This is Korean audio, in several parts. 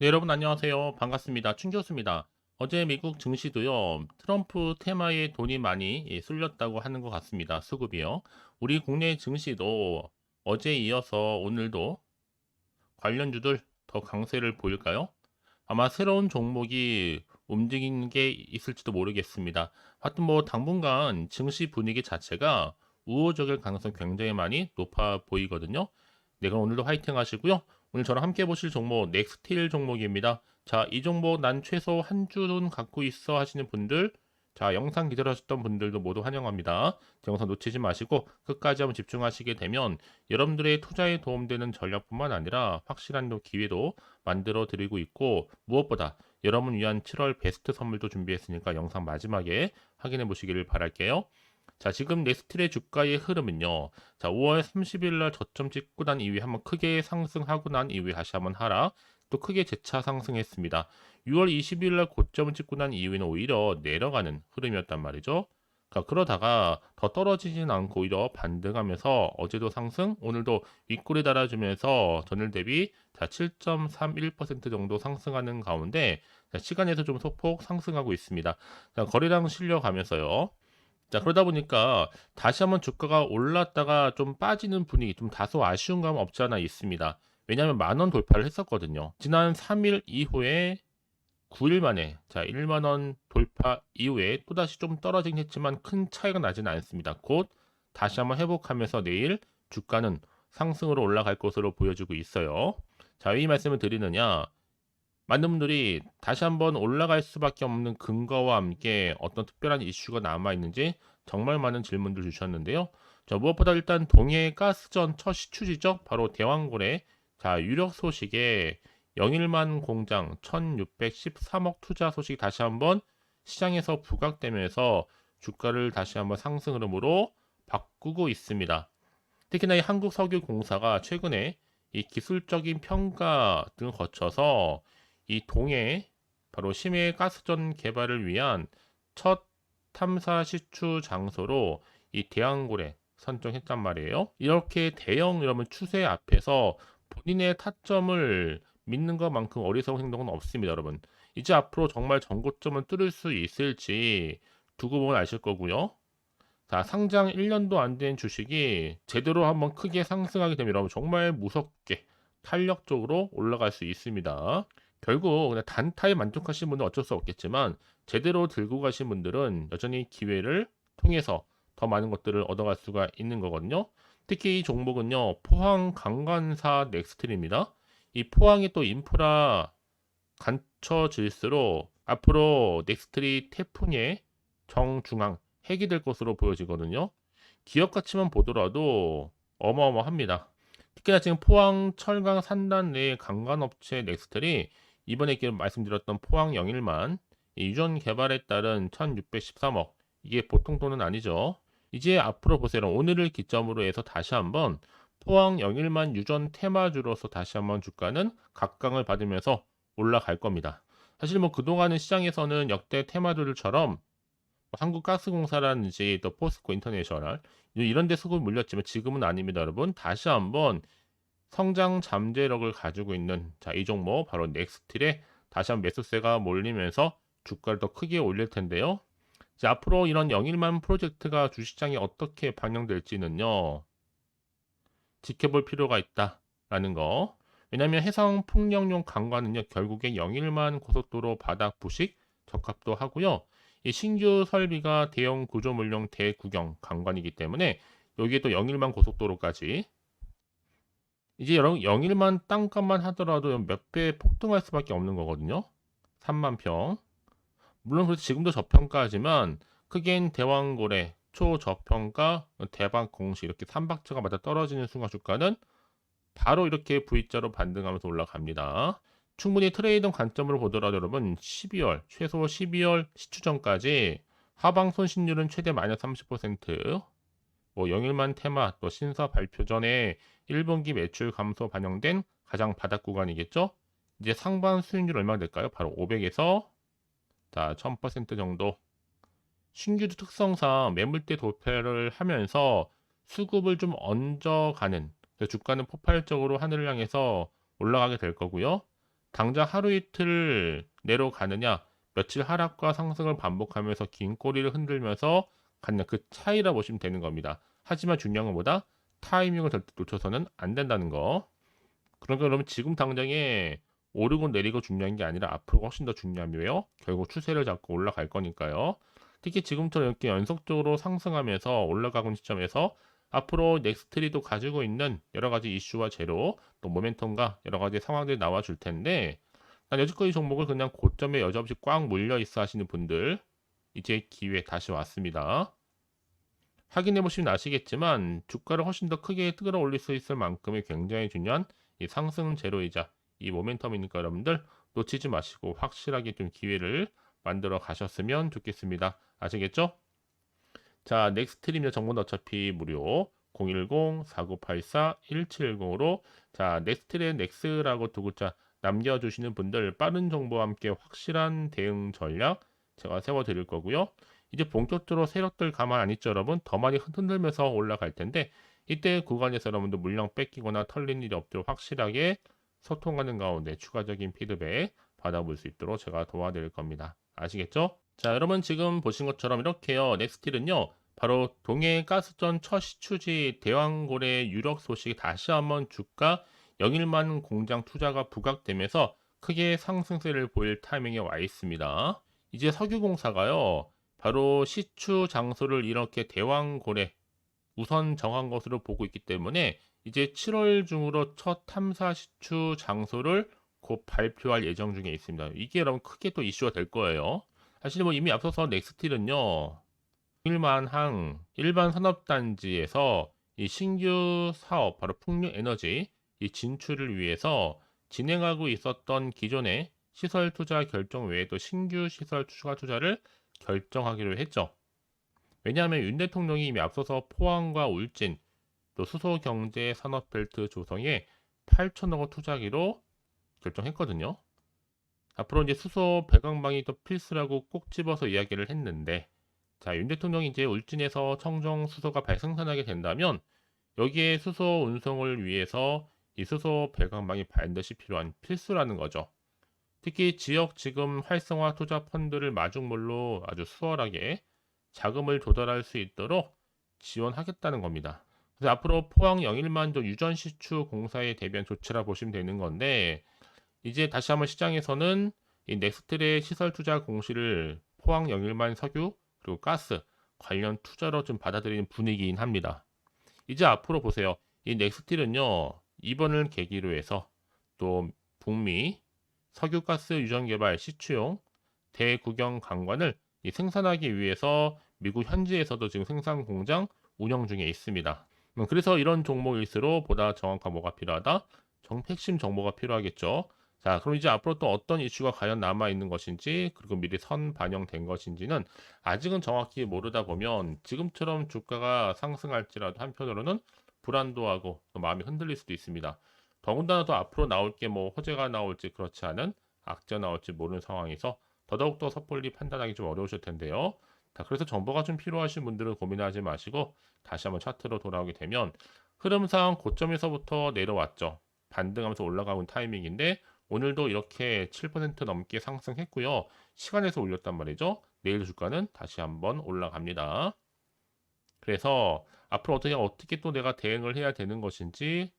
네, 여러분 안녕하세요. 반갑습니다. 춘 교수입니다. 어제 미국 증시도요, 트럼프 테마에 돈이 많이 예, 쏠렸다고 하는 것 같습니다. 수급이요. 우리 국내 증시도 어제 이어서 오늘도 관련주들 더 강세를 보일까요? 아마 새로운 종목이 움직이는 게 있을지도 모르겠습니다. 하여튼 뭐 당분간 증시 분위기 자체가 우호적일 가능성이 굉장히 많이 높아 보이거든요. 네, 그럼 오늘도 화이팅 하시고요. 오늘 저랑 함께 보실 종목 넥스틸 종목입니다. 자, 이 종목 난 최소 한 주는 갖고 있어 하시는 분들 자, 영상 기다려주셨던 분들도 모두 환영합니다. 영상 놓치지 마시고 끝까지 한번 집중하시게 되면 여러분들의 투자에 도움되는 전략뿐만 아니라 확실한 또 기회도 만들어 드리고 있고 무엇보다 여러분 위한 7월 베스트 선물도 준비했으니까 영상 마지막에 확인해 보시기를 바랄게요. 자, 지금 넥스틸의 주가의 흐름은요. 자, 5월 30일 날 저점 찍고 난 이후에 한번 크게 상승하고 난 이후에 다시 한번 하락, 또 크게 재차 상승했습니다. 6월 20일 날 고점을 찍고 난 이후에는 오히려 내려가는 흐름이었단 말이죠. 자, 그러다가 더 떨어지진 않고 오히려 반등하면서 어제도 상승, 오늘도 윗골에 달아주면서 전일 대비 자, 7.31% 정도 상승하는 가운데 자, 시간에서 좀 소폭 상승하고 있습니다. 자, 거래량 실려가면서요. 자, 그러다 보니까 다시 한번 주가가 올랐다가 좀 빠지는 분위기, 좀 다소 아쉬운 감 없지 않아 있습니다. 왜냐하면 만 원 돌파를 했었거든요. 지난 3일 이후에 9일 만에 자 1만 원 돌파 이후에 또다시 좀 떨어지긴 했지만 큰 차이가 나지는 않습니다. 곧 다시 한번 회복하면서 내일 주가는 상승으로 올라갈 것으로 보여지고 있어요. 자, 왜 이 말씀을 드리느냐? 많은 분들이 다시 한번 올라갈 수밖에 없는 근거와 함께 어떤 특별한 이슈가 남아 있는지 정말 많은 질문들 주셨는데요. 자, 무엇보다 일단 동해 가스전 첫 시추지죠. 바로 대왕고래. 자, 유력 소식에 영일만 공장 1613억 투자 소식이 다시 한번 시장에서 부각되면서 주가를 다시 한번 상승 흐름으로 바꾸고 있습니다. 특히나 이 한국석유공사가 최근에 이 기술적인 평가 등을 거쳐서 이 동해 바로 심해 가스전 개발을 위한 첫 탐사 시추 장소로 이 대왕고래 선정했단 말이에요. 이렇게 대형 이러면 추세 앞에서 본인의 타점을 믿는 것만큼 어리석은 행동은 없습니다, 여러분. 이제 앞으로 정말 전고점을 뚫을 수 있을지 두고 보면 아실 거고요. 자, 상장 1년도 안 된 주식이 제대로 한번 크게 상승하게 되면 여러분 정말 무섭게 탄력적으로 올라갈 수 있습니다. 결국 그냥 단타에 만족하신 분은 어쩔 수 없겠지만 제대로 들고 가신 분들은 여전히 기회를 통해서 더 많은 것들을 얻어갈 수가 있는 거거든요. 특히 이 종목은요, 포항 강관사 넥스트입니다. 이 포항이 또 인프라 갖춰질수록 앞으로 넥스트리 태풍의 정중앙 핵이 될 것으로 보여지거든요. 기업 가치만 보더라도 어마어마합니다. 특히나 지금 포항 철강 산단 내 강간업체 넥스트리 이번에 말씀드렸던 포항 영일만 유전 개발에 따른 1613억 이게 보통 돈은 아니죠. 이제 앞으로 보세요. 오늘을 기점으로 해서 다시 한번 포항 영일만 유전 테마주로서 다시 한번 주가는 각광을 받으면서 올라갈 겁니다. 사실 뭐 그동안은 시장에서는 역대 테마주들처럼 한국가스공사라든지 또 포스코 인터내셔널 이런 데 수급이 물렸지만 지금은 아닙니다, 여러분. 다시 한번 성장 잠재력을 가지고 있는 자, 이 종목 바로 넥스틸에 다시 한번 매수세가 몰리면서 주가를 더 크게 올릴 텐데요. 자, 앞으로 이런 영일만 프로젝트가 주시장에 어떻게 반영될지는요. 지켜볼 필요가 있다라는 거. 왜냐하면 해상 풍력용 강과는요 결국에 영일만 고속도로 바닥 부식 적합도 하고요. 이 신규 설비가 대형 구조물용 대구경 강관이기 때문에 여기에 또 영일만 고속도로까지 이제 여러분 영일만 땅값만 하더라도 몇 배 폭등할 수밖에 없는 거거든요. 3만 평. 물론 그래서 지금도 저평가지만 크게는 대왕고래, 초저평가, 대박 공시 이렇게 3박자가 맞아 떨어지는 순간 주가는 바로 이렇게 V자로 반등하면서 올라갑니다. 충분히 트레이딩 관점으로 보더라도 여러분 12월 최소 12월 시추전까지 하방 손실률은 최대 마이너스 30%, 뭐 영일만 테마 또 신사 발표 전에 1분기 매출 감소 반영된 가장 바닥 구간이겠죠. 이제 상반 수익률 얼마나 될까요? 바로 500에서 자 1000% 정도. 신규 특성상 매물대 도패를 하면서 수급을 좀 얹어가는 주가는 폭발적으로 하늘을 향해서 올라가게 될 거고요. 당장 하루 이틀 내로 가느냐, 며칠 하락과 상승을 반복하면서 긴 꼬리를 흔들면서 가느냐 그 차이라 보시면 되는 겁니다. 하지만 중요한 건 뭐다? 타이밍을 절대 놓쳐서는 안 된다는 거. 그러니까 그러면 지금 당장에 오르고 내리고 중요한 게 아니라 앞으로 훨씬 더 중요하며요. 결국 추세를 잡고 올라갈 거니까요. 특히 지금처럼 이렇게 연속적으로 상승하면서 올라가고 있는 시점에서 앞으로 넥스트리도 가지고 있는 여러 가지 이슈와 재료, 또 모멘텀과 여러 가지 상황들이 나와 줄 텐데, 난 여지껏 이 종목을 그냥 고점에 여지없이 꽉 물려 있어 하시는 분들, 이제 기회 다시 왔습니다. 확인해 보시면 아시겠지만, 주가를 훨씬 더 크게 끌어올릴 수 있을 만큼의 굉장히 중요한 이 상승 재료이자 이 모멘텀이니까 여러분들 놓치지 마시고 확실하게 좀 기회를 만들어 가셨으면 좋겠습니다. 아시겠죠? 자, 넥스트림의 정보는 어차피 무료 010-4984-1710으로 자, 넥스트의 넥스라고 두 글자 남겨주시는 분들 빠른 정보와 함께 확실한 대응 전략 제가 세워드릴 거고요. 이제 본격적으로 세력들 가만 안 있죠, 여러분. 더 많이 흔들면서 올라갈 텐데 이때 구간에서 여러분들 물량 뺏기거나 털린 일이 없도록 확실하게 소통하는 가운데 추가적인 피드백 받아볼 수 있도록 제가 도와드릴 겁니다. 아시겠죠? 자, 여러분 지금 보신 것처럼 이렇게요. 넥스틸은요. 바로 동해 가스전 첫 시추지 대왕고래 유력 소식이 다시 한번 주가 영일만 공장 투자가 부각되면서 크게 상승세를 보일 타이밍에 와 있습니다. 이제 석유공사가요. 바로 시추 장소를 이렇게 대왕고래 우선 정한 것으로 보고 있기 때문에 이제 7월 중으로 첫 탐사 시추 장소를 곧 발표할 예정 중에 있습니다. 이게 여러분 크게 또 이슈가 될 거예요. 사실 뭐 이미 앞서서 넥스틸은요. 일만항 일반 산업단지에서 이 신규 사업 바로 풍력 에너지 이 진출을 위해서 진행하고 있었던 기존의 시설 투자 결정 외에도 신규 시설 추가 투자를 결정하기로 했죠. 왜냐하면 윤 대통령이 이미 앞서서 포항과 울진 또 수소 경제 산업 벨트 조성에 8천억 원 투자하기로 결정했거든요. 앞으로 이제 수소 배관망이 또 필수라고 꼭 집어서 이야기를 했는데 자, 윤 대통령이 이제 울진에서 청정 수소가 발생산하게 된다면 여기에 수소 운송을 위해서 이 수소 배관망이 반드시 필요한 필수라는 거죠. 특히 지역 지금 활성화 투자 펀드를 마중물로 아주 수월하게 자금을 조달할 수 있도록 지원하겠다는 겁니다. 그래서 앞으로 포항 영일만조 유전 시추 공사에 대비한 조치라 보시면 되는 건데 이제 다시 한번 시장에서는 이 넥스트의 시설 투자 공시를 포항 영일만 석유 그리고 가스 관련 투자로 좀 받아들이는 분위기인 합니다. 이제 앞으로 보세요. 이 넥스틸은요 이번을 계기로 해서 또 북미 석유가스 유전 개발 시추용 대구경 강관을 생산하기 위해서 미국 현지에서도 지금 생산 공장 운영 중에 있습니다. 음, 그래서 이런 종목일수록 보다 정확한 뭐가 필요하다? 정 핵심 정보가 필요하겠죠. 자, 그럼 이제 앞으로 또 어떤 이슈가 과연 남아 있는 것인지, 그리고 미리 선 반영된 것인지는 아직은 정확히 모르다 보면 지금처럼 주가가 상승할지라도 한편으로는 불안도하고 또 마음이 흔들릴 수도 있습니다. 더군다나 또 앞으로 나올 게 뭐 호재가 나올지 그렇지 않은 악재 나올지 모르는 상황에서 더더욱 더 섣불리 판단하기 좀 어려우실 텐데요. 자, 그래서 정보가 좀 필요하신 분들은 고민하지 마시고 다시 한번 차트로 돌아오게 되면 흐름상 고점에서부터 내려왔죠. 반등하면서 올라가는 타이밍인데 오늘도 이렇게 7% 넘게 상승했고요. 시간에서 올렸단 말이죠. 내일 주가는 다시 한번 올라갑니다. 그래서 앞으로 어떻게 어떻게 또 내가 대응을 해야 되는 것인지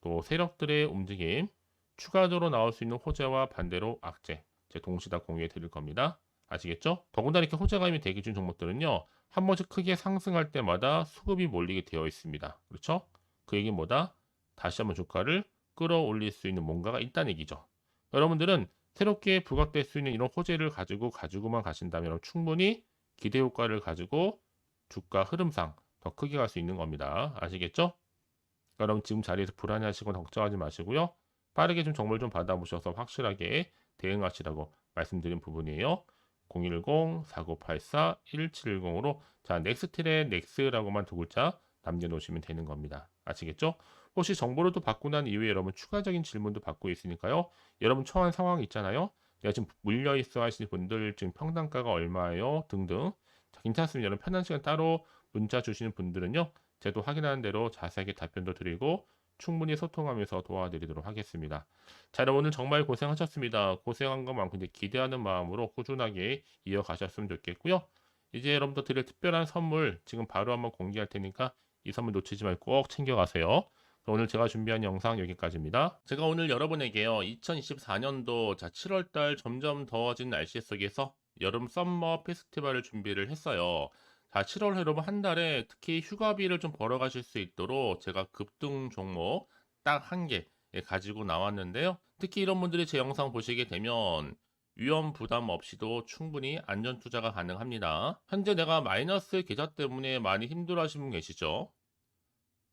또 세력들의 움직임 추가적으로 나올 수 있는 호재와 반대로 악재 제 동시 다 공유해 드릴 겁니다. 아시겠죠? 더군다나 이렇게 호재감이 대기 중 종목들은요. 한 번씩 크게 상승할 때마다 수급이 몰리게 되어 있습니다. 그렇죠? 그 얘기는 뭐다? 다시 한번 주가를 끌어올릴 수 있는 뭔가가 있다는 얘기죠. 여러분들은 새롭게 부각될 수 있는 이런 호재를 가지고 가지고만 가신다면 충분히 기대 효과를 가지고 주가 흐름상 더 크게 갈 수 있는 겁니다. 아시겠죠? 여러분 지금 자리에서 불안해하시고 걱정하지 마시고요. 빠르게 좀 정보를 좀 받아보셔서 확실하게 대응하시라고 말씀드린 부분이에요. 010-4984-1710으로 자 넥스틸의 넥스라고만 두 글자 남겨놓으시면 되는 겁니다. 아시겠죠? 혹시 정보를 또 받고 난 이후에 여러분 추가적인 질문도 받고 있으니까요. 여러분 처한 상황 있잖아요. 내가 지금 물려 있어 하시는 분들 지금 평당가가 얼마예요? 등등. 자, 괜찮습니다. 여러분 편한 시간 따로 문자 주시는 분들은요. 제도 확인하는 대로 자세하게 답변도 드리고 충분히 소통하면서 도와드리도록 하겠습니다. 자, 여러분 오늘 정말 고생하셨습니다. 고생한 것만큼 기대하는 마음으로 꾸준하게 이어가셨으면 좋겠고요. 이제 여러분들 드릴 특별한 선물 지금 바로 한번 공개할 테니까 이 선물 놓치지 말고 꼭 챙겨가세요. 오늘 제가 준비한 영상 여기까지입니다. 제가 오늘 여러분에게요. 2024년도 자 7월달 점점 더워진 날씨 속에서 여름 썸머 페스티벌을 준비를 했어요. 자 7월 여러분 한 달에 특히 휴가비를 좀 벌어가실 수 있도록 제가 급등 종목 딱 한 개 가지고 나왔는데요. 특히 이런 분들이 제 영상 보시게 되면 위험 부담 없이도 충분히 안전 투자가 가능합니다. 현재 내가 마이너스 계좌 때문에 많이 힘들어 하시는 분 계시죠?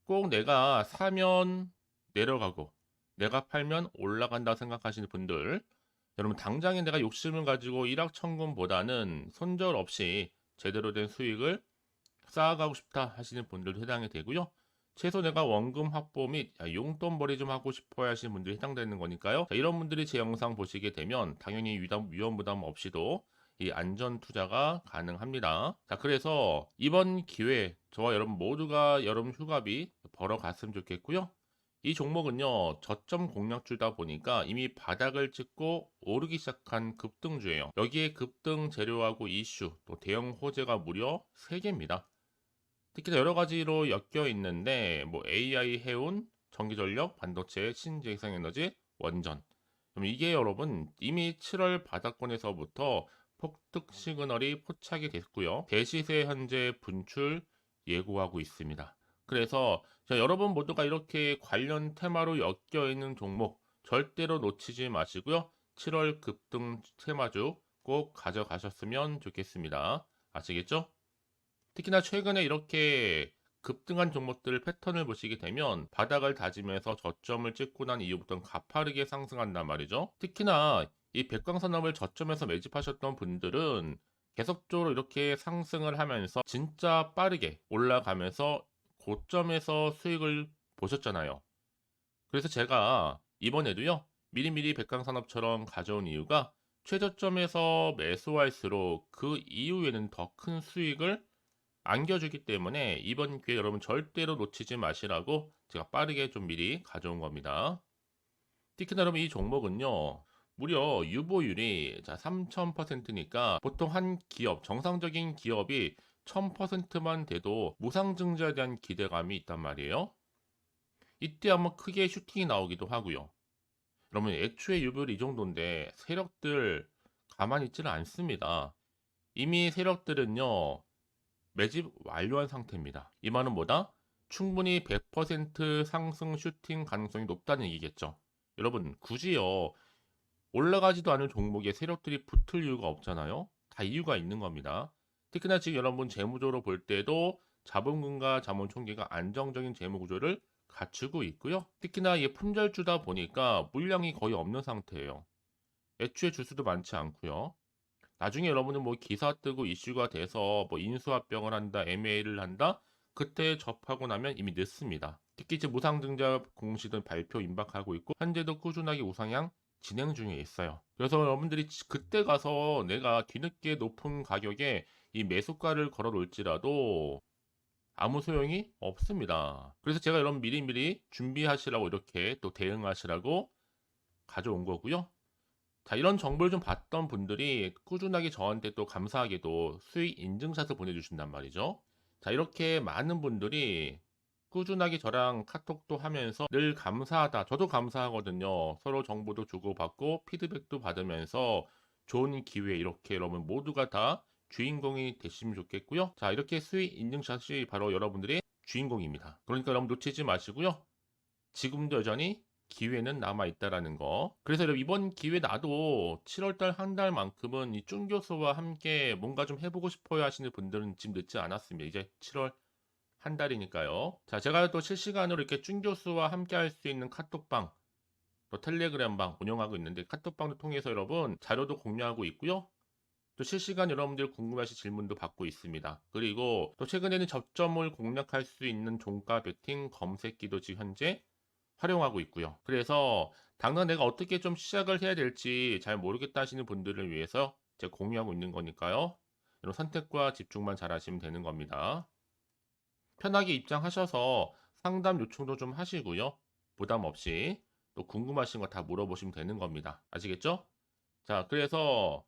꼭 내가 사면 내려가고 내가 팔면 올라간다 생각하시는 분들 여러분 당장에 내가 욕심을 가지고 일확천금보다는 손절 없이 제대로 된 수익을 쌓아가고 싶다 하시는 분들도 해당이 되고요. 최소 내가 원금 확보 및 용돈벌이 좀 하고 싶어 하시는 분들이 해당되는 거니까요. 자, 이런 분들이 제 영상 보시게 되면 당연히 위험, 위험 부담 없이도 이 안전 투자가 가능합니다. 자, 그래서 이번 기회에 저와 여러분 모두가 여름 휴가비 벌어 갔으면 좋겠고요. 이 종목은요, 저점 공략주다 보니까 이미 바닥을 찍고 오르기 시작한 급등주예요. 여기에 급등 재료하고 이슈, 또 대형 호재가 무려 3개입니다. 특히나 여러 가지로 엮여 있는데, 뭐 AI 해운, 전기전력, 반도체, 신재생에너지, 원전. 그럼 이게 여러분 이미 7월 바닥권에서부터 폭등 시그널이 포착이 됐고요. 대시세 현재 분출 예고하고 있습니다. 그래서 자, 여러분 모두가 이렇게 관련 테마로 엮여 있는 종목 절대로 놓치지 마시고요. 7월 급등 테마주 꼭 가져가셨으면 좋겠습니다. 아시겠죠? 특히나 최근에 이렇게 급등한 종목들 패턴을 보시게 되면 바닥을 다지면서 저점을 찍고 난 이후부터는 가파르게 상승한단 말이죠. 특히나 이 백광산업을 저점에서 매집하셨던 분들은 계속적으로 이렇게 상승을 하면서 진짜 빠르게 올라가면서 고점에서 수익을 보셨잖아요. 그래서 제가 이번에도요, 미리미리 백광산업처럼 가져온 이유가 최저점에서 매수할수록 그 이후에는 더 큰 수익을 안겨주기 때문에 이번 기회 여러분 절대로 놓치지 마시라고 제가 빠르게 좀 미리 가져온 겁니다. 특히나 여러분 이 종목은요, 무려 유보율이 자 3000%니까 보통 한 기업 정상적인 기업이 1000%만 돼도 무상증자에 대한 기대감이 있단 말이에요. 이때 한번 크게 슈팅이 나오기도 하고요. 여러분 애초에 유보율 이 정도인데 세력들 가만히 있지는 않습니다. 이미 세력들은요 매집 완료한 상태입니다. 이 말은 뭐다? 충분히 100% 상승 슈팅 가능성이 높다는 얘기겠죠. 여러분 굳이요 올라가지도 않은 종목에 세력들이 붙을 이유가 없잖아요. 다 이유가 있는 겁니다. 특히나 지금 여러분 재무적으로 볼 때도 자본금과 자본 총계가 안정적인 재무 구조를 갖추고 있고요. 특히나 이게 품절주다 보니까 물량이 거의 없는 상태예요. 애초에 주수도 많지 않고요. 나중에 여러분은 뭐 기사 뜨고 이슈가 돼서 뭐 인수합병을 한다, M&A를 한다, 그때 접하고 나면 이미 늦습니다. 특히 이제 무상증자 공시든 발표 임박하고 있고 현재도 꾸준하게 우상향 진행 중에 있어요. 그래서 여러분들이 그때 가서 내가 뒤늦게 높은 가격에 이 매수가를 걸어 놓을지라도 아무 소용이 없습니다. 그래서 제가 여러분 미리미리 준비하시라고 이렇게 또 대응하시라고 가져온 거고요. 자, 이런 정보를 좀 봤던 분들이 꾸준하게 저한테 또 감사하게도 수익 인증샷을 보내주신단 말이죠. 자, 이렇게 많은 분들이 꾸준하게 저랑 카톡도 하면서 늘 감사하다. 저도 감사하거든요. 서로 정보도 주고받고 피드백도 받으면서 좋은 기회 이렇게 여러분 모두가 다 주인공이 되시면 좋겠고요. 자, 이렇게 수익 인증샷이 바로 여러분들의 주인공입니다. 그러니까 여러분 놓치지 마시고요. 지금도 여전히 기회는 남아 있다라는 거. 그래서 여러분 이번 기회 나도 7월달 한 달만큼은 이쭝 교수와 함께 뭔가 좀 해보고 싶어요 하시는 분들은 지금 늦지 않았습니다. 이제 7월 한 달이니까요. 자, 제가 또 실시간으로 이렇게 쭝 교수와 함께 할 수 있는 카톡방, 또 텔레그램방 운영하고 있는데 카톡방을 통해서 여러분 자료도 공유하고 있고요. 또 실시간 여러분들 궁금하신 질문도 받고 있습니다. 그리고 또 최근에는 저점을 공략할 수 있는 종가 베팅 검색기도 지금 현재 활용하고 있고요. 그래서 당장 내가 어떻게 좀 시작을 해야 될지 잘 모르겠다 하시는 분들을 위해서 제가 공유하고 있는 거니까요. 이런 선택과 집중만 잘 하시면 되는 겁니다. 편하게 입장하셔서 상담 요청도 좀 하시고요. 부담 없이 또 궁금하신 거 다 물어보시면 되는 겁니다. 아시겠죠? 자, 그래서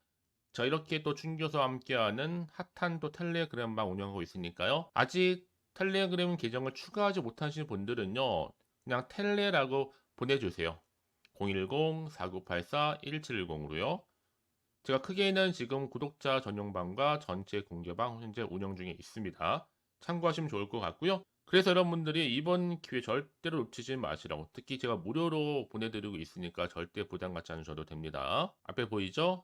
저 이렇게 또 충교수와 함께하는 핫한 또 텔레그램방 운영하고 있으니까요. 아직 텔레그램 계정을 추가하지 못하신 분들은요. 그냥 텔레라고 보내주세요. 010-4984-1710으로요. 제가 크게는 지금 구독자 전용방과 전체 공개방 현재 운영 중에 있습니다. 참고하시면 좋을 것 같고요. 그래서 여러분들이 이번 기회 절대로 놓치지 마시라고 특히 제가 무료로 보내드리고 있으니까 절대 부담 갖지 않으셔도 됩니다. 앞에 보이죠?